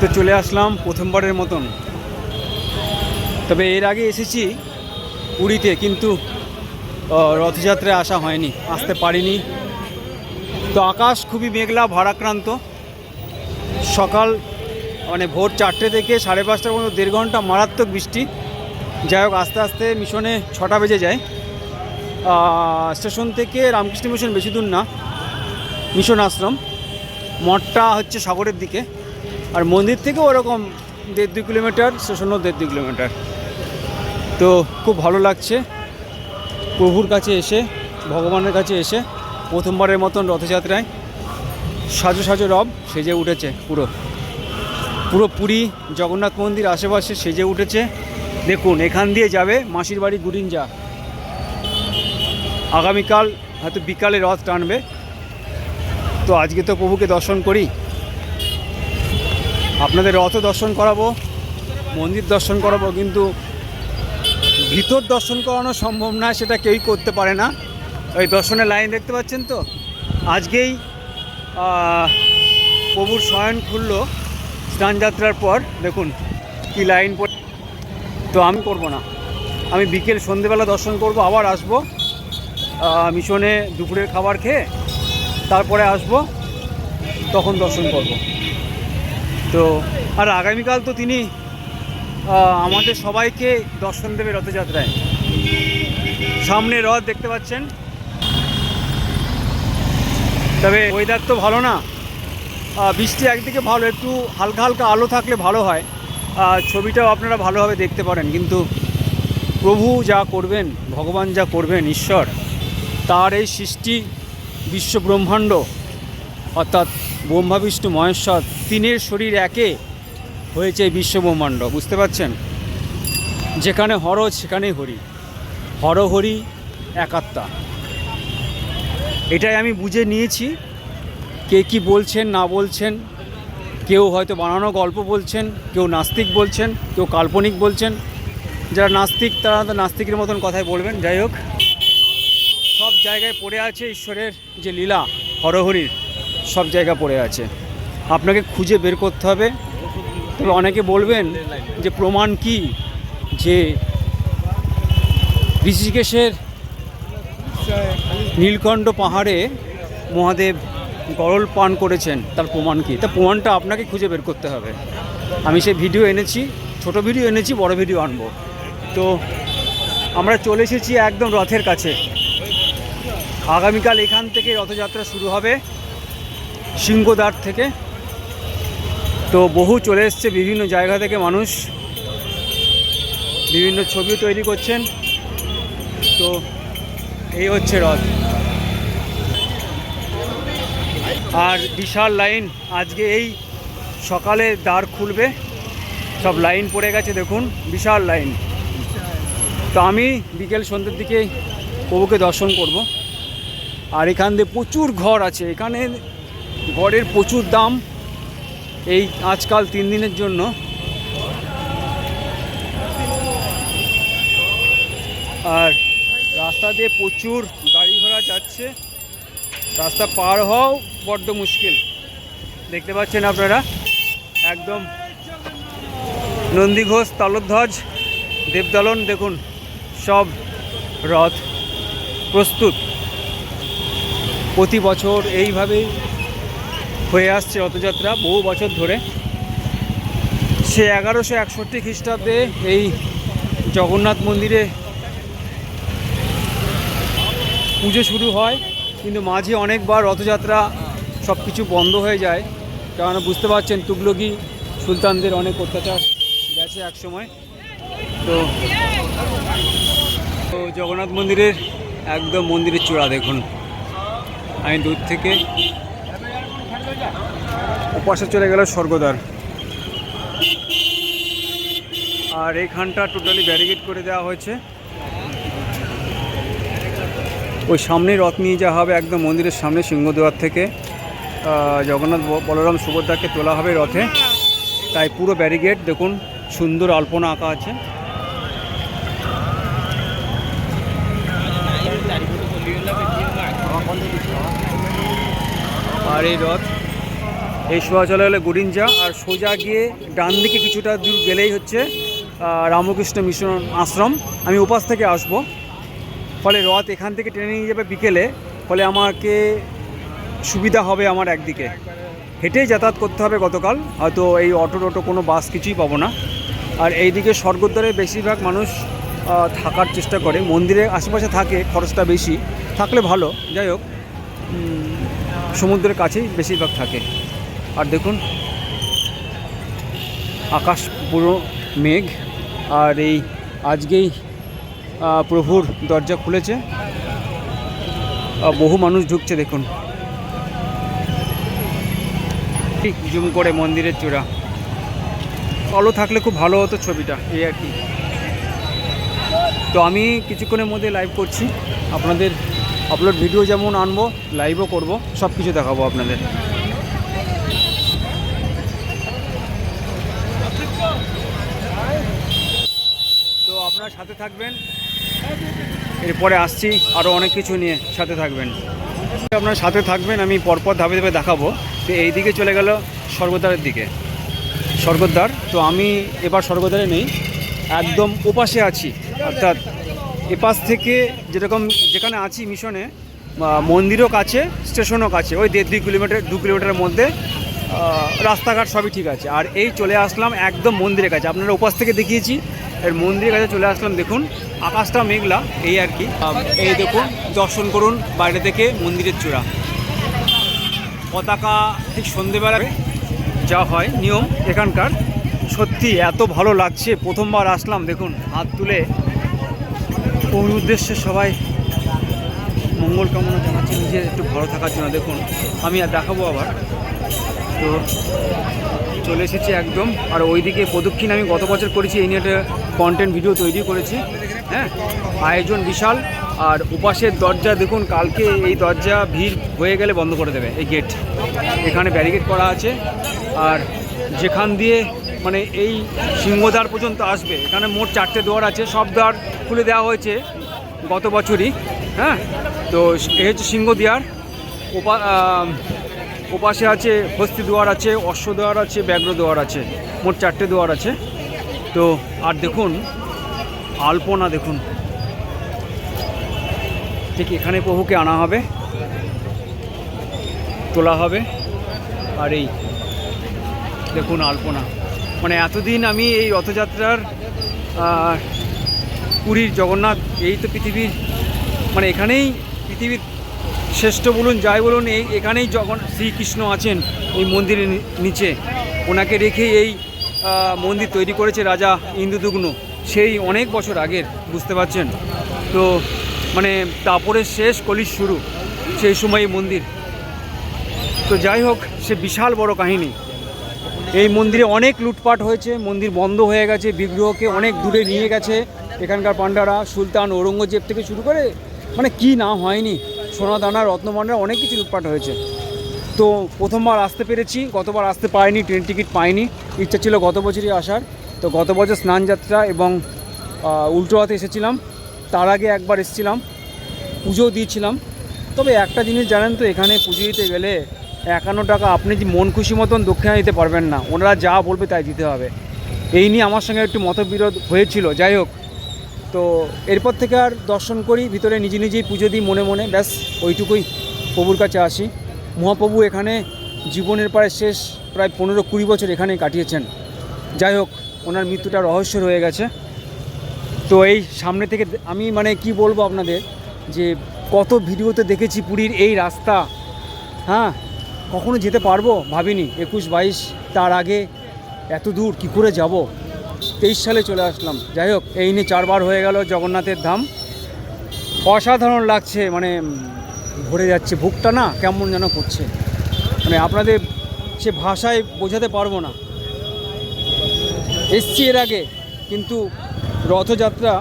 তো চলে আসলাম প্রথমবারের মতন। তবে এর আগে এসেছি পুরীতে, কিন্তু রথযাত্রায় আসা হয়নি, আসতে পারিনি। তো আকাশ খুবই মেঘলা, ভারাক্রান্ত। সকাল মানে ভোর চারটে থেকে সাড়ে পাঁচটা পর্যন্ত দেড় ঘণ্টা মারাত্মক বৃষ্টি। যাই হোক, আস্তে আস্তে মিশনে ছটা বেজে যায়। স্টেশন থেকে রামকৃষ্ণ মিশন বেশি দূর না। মিশন আশ্রম। মঠটা হচ্ছে সাগরের দিকে। আর মন্দির থেকে ওরকম দেড় দুই কিলোমিটার স্টেশনও দেড় দুই কিলোমিটার। তো খুব ভালো লাগছে। প্রভুর কাছে এসে, ভগবানের কাছে এসে প্রথমবারের মতন রথযাত্রায় সাজো সাজো রব সেজে উঠেছে পুরো। পুরো পুরী, জগন্নাথ মন্দির আশেপাশে সেজে উঠেছে। দেখুন, এখান দিয়ে যাবে মাসির বাড়ি গুরিঞ্জা আগামীকাল হয়তো বিকালে রথ টানবে। তো আজকে তো প্রভুকে দর্শন করি। আপনাদের রথ দর্শন করাবো, মন্দির দর্শন করাবো, কিন্তু ভিতর দর্শন করানো সম্ভব না, সেটা কেউই করতে পারে না। ওই দর্শনের লাইন দেখতে পাচ্ছেন তো? আজকেই প্রভুর শয়ন খুলল স্নানযাত্রার পর। দেখুন কি লাইন পড়ে। তো আমি করব না। আমি বিকেল সন্ধেবেলা দর্শন করব, আবার আসব। মিশনে দুপুরের খাবার খেয়ে তারপরে আসব, তখন দর্শন করব। তো, আর আগামীকাল তো তিনি আমাদের সবাইকে দর্শন দেবে রথযাত্রায়। সামনে রথ দেখতে পাচ্ছেন। তবে ওয়েদার তো ভালো না। বৃষ্টি একদিকে ভালো, একটু হালকা হালকা আলো থাকলে ভালো হয়। ছবিটাও আপনারা ভালোভাবে দেখতে পারেন। কিন্তু প্রভু যা করবেন, ভগবান যা করবেন, ঈশ্বর, তার এই সৃষ্টি বিশ্ব ব্রহ্মাণ্ড অর্থাৎ ব্রহ্মা বিষ্ণু মহেশ্বর তিনের শরীর একে হয়েছে এই বিশ্ব ব্রহ্মাণ্ড বুঝতে পারছেন? যেখানে হর, সেখানেই হরি। হর, হরি, একাত্মা। এটাই আমি বুঝে নিয়েছি, কে কি বলছেন, না বলছেন, কেউ হয়তো বানানো গল্প বলছেন, কেউ নাস্তিক বলছেন, কেউ কাল্পনিক বলছেন। যারা নাস্তিক, তারা তো নাস্তিকের মতন কথাই বলবেন, যাই হোক। সব জায়গায় পড়ে আছে ঈশ্বরের যে লীলা, হরহরির। সব জায়গা পড়ে আছে। আপনাকে খুঁজে বের করতে হবে। তবে অনেকে বলবেন যে প্রমাণ কি? যে ঋষিকেশের নীলকণ্ঠ পাহাড়ে মহাদেব গরল পান করেছেন। তার প্রমাণ কি? তার প্রমাণটা আপনাকে খুঁজে বের করতে হবে। আমি সেই ভিডিও এনেছি, ছোট ভিডিও এনেছি, বড় ভিডিও আনব। তো আমরা চলে এসেছি একদম রথের কাছে। আগামীকাল এখান থেকে রথযাত্রা শুরু হবে। সিংহদ্বার থেকে। তো বহু চলে এসছে, বিভিন্ন জায়গা থেকে মানুষ। বিভিন্ন ছবি তৈরি করছেন। তো এই হচ্ছে রথ। আর বিশাল লাইন। আজকে এই সকালে দ্বার খুলবে। সব লাইন পড়ে গেছে, দেখুন, বিশাল লাইন। তো আমি বিকেল সন্ধ্যের দিকে প্রভুকে দর্শন করব। আর এখান দিয়ে প্রচুর ঘর আছে। এখানে ঘরের প্রচুর দাম এই আজকাল তিন দিনের জন্য। আর রাস্তা দিয়ে প্রচুর গাড়ি ঘোড়া যাচ্ছে। রাস্তা পার হওয়াও বড্ড মুশকিল। দেখতে পাচ্ছেন আপনারা? একদম নন্দী ঘোষ তালধ্বজ দেবদলন, দেখুন, সব রথ প্রস্তুত। প্রতি বছর এইভাবেই হয়ে আসছে রথযাত্রা বহু বছর ধরে। সে এগারোশো একষট্টি খ্রিস্টাব্দে এই জগন্নাথ মন্দিরে পুজো শুরু হয়, কিন্তু মাঝে অনেকবার রথযাত্রা সব কিছু বন্ধ হয়ে যায়। কেননা বুঝতে পারছেন তুগলকি সুলতানদের অনেক অত্যাচার গেছে এক সময়। তো তো জগন্নাথ মন্দিরের একদম মন্দিরের চূড়া দেখুন। আমি দূর থেকে ওপাশে চলে গেল স্বর্গদ্বার। আর এইখানটা টোটালি ব্যারিকেড করে দেওয়া হয়েছে। ওই সামনে রথ নিয়ে যাওয়া হবে, একদম মন্দিরের সামনে সিংহদ্বার থেকে। জগন্নাথ বলরাম সুভদ্রাকে তোলা হবে রথে। তাই পুরো ব্যারিকেড দেখুন, সুন্দর আলপনা আঁকা আছে। আর এই রথ এই সোজা চলে গেলে গুডিঞ্জা আর সোজা গিয়ে ডান দিকে কিছুটা দূর গেলেই হচ্ছে রামকৃষ্ণ মিশন আশ্রম। আমি উপাস থেকে আসব। ফলে রথ এখান থেকে টেনে নিয়ে যাবে বিকেলে। ফলে আমাকে সুবিধা হবে আমার একদিকে। হেঁটেই যাতায়াত করতে হবে গতকাল। হয়তো এই অটো টোটো কোনো বাস কিছুই পাবো না। আর এইদিকে স্বর্গদ্বারে বেশিরভাগ মানুষ থাকার চেষ্টা করে। মন্দিরের আশেপাশে থাকে, খরচটা বেশি। থাকলে ভালো। যাই হোক সমুদ্রের কাছেই বেশিরভাগ থাকে। আর দেখুন, আকাশ পুরো মেঘ, আর এই আজকেই প্রভুর দরজা খুলেছে। বহু মানুষ ঢুকছে, দেখুন। ঠিক জুম করে মন্দিরের চূড়া। আলো থাকলে খুব ভালো হতো ছবিটা, এই আর কি। তো আমি কিছুক্ষণের মধ্যে লাইভ করছি। আপনাদের আপলোড ভিডিও যেমন আনব লাইভও করব সব কিছু দেখাবো আপনাদের তো আপনার সাথে থাকবেন। এরপরে আসছি আরও অনেক কিছু নিয়ে সাথে থাকবেন। আপনার সাথে থাকবেন, আমি পরপর ধাপে ধাপে দেখাবো। তো এই দিকে চলে গেল স্বর্গদ্বারের দিকে। স্বর্গদ্বার, তো আমি এবার স্বর্গদ্বারে নেই, একদম ওপাশে আছি। অর্থাৎ এপাশ থেকে যেরকম যেখানে আছি মিশনে মন্দিরও কাছে, স্টেশনও কাছে। ওই দেড় দুই কিলোমিটার, দু কিলোমিটারের মধ্যে রাস্তাঘাট সবই ঠিক আছে। আর এই চলে আসলাম একদম মন্দিরের কাছে। আপনারা ওপাশ থেকে দেখিয়েছি এর মন্দিরের কাছে চলে আসলাম, দেখুন, আকাশটা মেঘলা, এই আর কি। এই দেখুন, দর্শন করুন বাইরে থেকে মন্দিরের চূড়া। পতাকা ঠিক সন্ধেবেলা যা হয়, নিয়ম এখানকার। সত্যি এত ভালো লাগছে, প্রথমবার আসলাম, দেখুন, হাত তুলে। ওর উদ্দেশ্যে সবাই মঙ্গল কামনা জানাচ্ছি, নিজের একটু ভালো থাকার জন্য, দেখুন, আমি আর দেখাবো আবার। তো চলে এসেছি একদম। আর ওইদিকে প্রদক্ষিণ আমি গত বছর করেছি, এই নিয়ে একটা কন্টেন্ট ভিডিও তৈরি করেছি। হ্যাঁ? আয়োজন বিশাল। আর উপাসের দরজা দেখুন, কালকে এই দরজা ভিড় হয়ে গেলে বন্ধ করে দেবে, এই গেট এখানে ব্যারিকেড করা আছে। আর যেখান দিয়ে মানে এই সিংহদ্বার পর্যন্ত আসবে, এখানে মোট চারটে দোয়ার আছে, সব দ্বার খুলে দেওয়া হয়েছে গত বছরই। হ্যাঁ? তো এ হচ্ছে সিংহদিয়ার ওপা ওপাশে আছে, হস্তি দুয়ার আছে, অশ্ব দুয়ার আছে, ব্যাঘ্র দুয়ার আছে, মোট চারটে দুয়ার আছে। তো, আর দেখুন, আলপনা দেখুন। ঠিক এখানে প্রভুকে আনা হবে, তোলা হবে, আর এই দেখুন আলপনা। মানে এতদিন আমি এই রথযাত্রার পুরীর জগন্নাথ, এই তো পৃথিবীর মানে এখানেই পৃথিবীর শ্রেষ্ঠ বলুন, যাই বলুন, এই এখানেই জগন শ্রীকৃষ্ণ আছেন এই মন্দিরের নিচে, ওনাকে রেখে এই মন্দির তৈরি করেছে রাজা ইন্দুদুগ্ন সেই অনেক বছর আগের, বুঝতে পারছেন? তো মানে তারপরে শেষ কলির শুরু, সেই সময় মন্দির। তো যাই হোক, সে বিশাল বড় কাহিনী। এই মন্দিরে অনেক লুটপাট হয়েছে, মন্দির বন্ধ হয়ে গেছে, বিগ্রহকে অনেক দূরে নিয়ে গেছে। এখানকার পাণ্ডারা, সুলতান, ঔরঙ্গজেব থেকে শুরু করে মানে কি না হয়নি। সোনা দানা রত্নভাণ্ডার অনেক কিছু লুটপাট হয়েছে। তো প্রথমবার আসতে পেরেছি, গতবার আসতে পারিনি, ট্রেন টিকিট পাইনি। ইচ্ছা ছিল গত বছরই আসার। তো গত বছর স্নানযাত্রা এবং উল্টো হাতে এসেছিলাম। তার আগে একবার এসেছিলাম পুজোও দিয়েছিলাম। তবে একটা জিনিস জানেন তো, এখানে পুজো দিতে গেলে একান্ন টাকা আপনি যে মন খুশি মতন দক্ষিণা দিতে পারবেন না। ওনারা যা বলবে তাই দিতে হবে। এই নিয়ে আমার সঙ্গে একটু মতবিরোধ হয়েছিল। যাই হোক তো এরপর থেকে আর দর্শন করি, ভিতরে নিজে নিজেই পুজো দিই মনে মনে, ব্যাস ওইটুকুই প্রভুর কাছে আসি। মহাপ্রভু এখানে জীবনের প্রায় শেষ, প্রায় পনেরো কুড়ি বছর এখানে কাটিয়েছেন। যাই হোক, ওনার মৃত্যুটা রহস্য রয়ে গেছে। তো এই সামনে থেকে আমি মানে কি বলব আপনাদের যে কত ভিডিওতে দেখেছি পুরীর এই রাস্তা। হ্যাঁ কখনো যেতে পারব? ভাবিনি। একুশ বাইশ তার আগে এত দূর কী করে যাব? তেইশ সালে চলে আসলাম। যাই হোক, এই নিয়ে চারবার হয়ে গেল জগন্নাথের ধাম। অসাধারণ লাগছে মানে ভরে যাচ্ছে বুকটা না, কেমন যেন করছে। মানে আপনাদের সে ভাষায় বোঝাতে পারব না। এসছি এর আগে, কিন্তু রথযাত্রা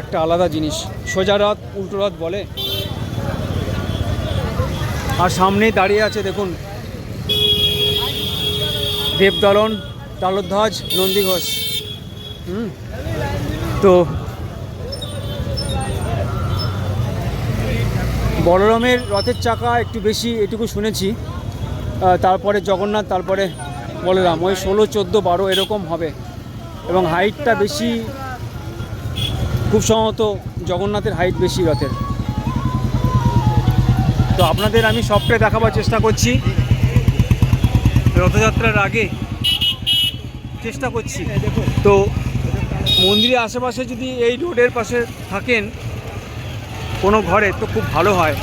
একটা আলাদা জিনিস। সোজা রথ, উল্টো রথ বলে। আর সামনেই দাঁড়িয়ে আছে, দেখুন, দেবদলন, তালধ্বজ নন্দী ঘোষ তো বলরামের রথের চাকা একটু বেশি এটুকু শুনেছি। তারপরে জগন্নাথ, তারপরে বলরাম। ওই ষোলো, চোদ্দ, বারো এরকম হবে। এবং হাইটটা বেশি, খুব সম্ভবত জগন্নাথের হাইট বেশি রথের। তো আপনাদের আমি সবটাই দেখাবার চেষ্টা করছি। রথযাত্রার আগে চেষ্টা করছি। তো মন্দিরের আশেপাশে যদি এই রোডের পাশে থাকেন কোনো ঘরে, তো খুব ভালো হয়।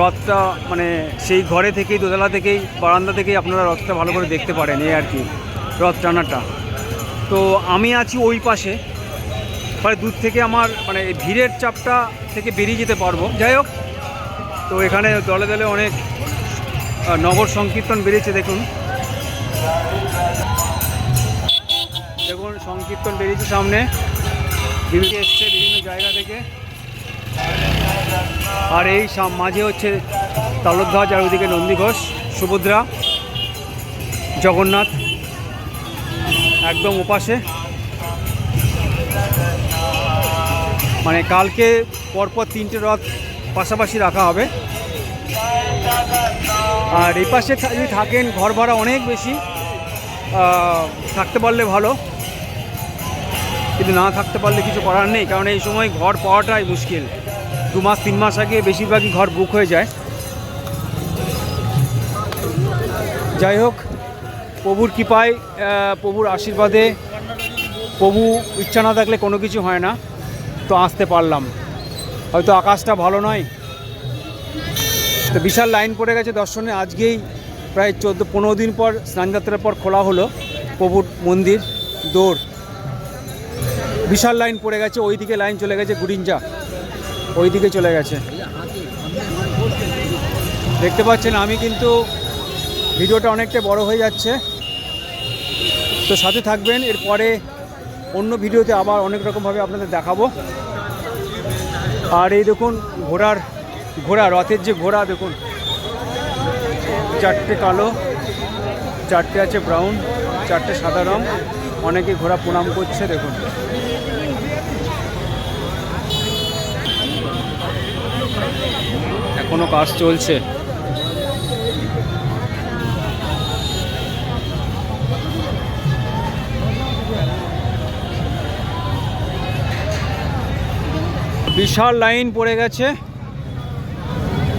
রথটা মানে সেই ঘরে থেকেই, দোতলা থেকেই, বারান্দা থেকেই আপনারা রথটা ভালো করে দেখতে পারেন, এই আর কি, রথ টানাটা। তো আমি আছি ওই পাশে। প্রায় দূর থেকে আমার মানে ভিড়ের চাপটা থেকে বেরিয়ে যেতে পারব। যাই হোক, তো এখানে দলে দলে অনেক নগর সংকীর্তন বেরিয়েছে দেখুন। সংকীর্তন বেরিয়েছে সামনে। বিভিন্ন এসছে বিভিন্ন জায়গা থেকে। আর এই মাঝে হচ্ছে তালধ্বজ আর ওইদিকে নন্দী ঘোষ, সুভদ্রা, জগন্নাথ, একদম ওপাশে। মানে কালকে পরপর তিনটে রথ পাশাপাশি রাখা হবে। আর এই পাশে যদি থাকেন, ঘর ভাড়া অনেক বেশি। থাকতে পারলে ভালো। কিন্তু না থাকতে পারলে কিছু করার নেই, কারণ এই সময় ঘর পাওয়াটাই মুশকিল। দু মাস, তিন মাস আগে বেশিরভাগই ঘর বুক হয়ে যায়। যাই হোক, প্রভুর কৃপায় প্রভুর আশীর্বাদে প্রভু ইচ্ছা না থাকলে কোনো কিছু হয় না, তো আসতে পারলাম। হয়তো আকাশটা ভালো নয়। তো বিশাল লাইন পড়ে গেছে দর্শনে, আজকেই প্রায় চোদ্দ, পনেরো দিন পর স্নানযাত্রার পর খোলা হলো প্রভুর মন্দির দৌড় বিশাল লাইন পড়ে গেছে, ওইদিকে লাইন চলে গেছে গুরিঞ্জা ওইদিকে চলে গেছে। দেখতে পাচ্ছেন, আমি কিন্তু ভিডিওটা অনেকটা বড় হয়ে যাচ্ছে। তো সাথে থাকবেন, এরপরে অন্য ভিডিওতে আবার অনেক রকমভাবে আপনাদের দেখাবো। আর এই দেখুন, ঘোড়ার ঘোড়া, রথের যে ঘোড়া, দেখুন। চারটে কালো, চারটে আছে ব্রাউন, চারটে সাদা রং। অনেকে ঘোড়া প্রণাম করছে, দেখুন। এখনও কাজ চলছে। বিশাল লাইন পড়ে গেছে।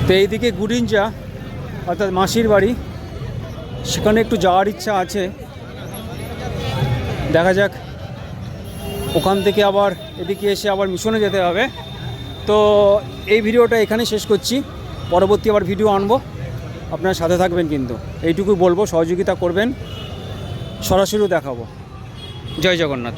তো এইদিকে গুডিঞ্জা, অর্থাৎ মাসির বাড়ি। সেখানে একটু যাওয়ার ইচ্ছা আছে। দেখা যাক। ওখান থেকে আবার এদিকে এসে আবার মিশনে যেতে হবে। তো এই ভিডিওটা এখানে শেষ করছি। পরবর্তী আবার ভিডিও আনব। আপনার সাথে থাকবেন কিন্তু। এইটুকুই বলব, সহযোগিতা করবেন। সরাসরিও দেখাবো। জয় জগন্নাথ।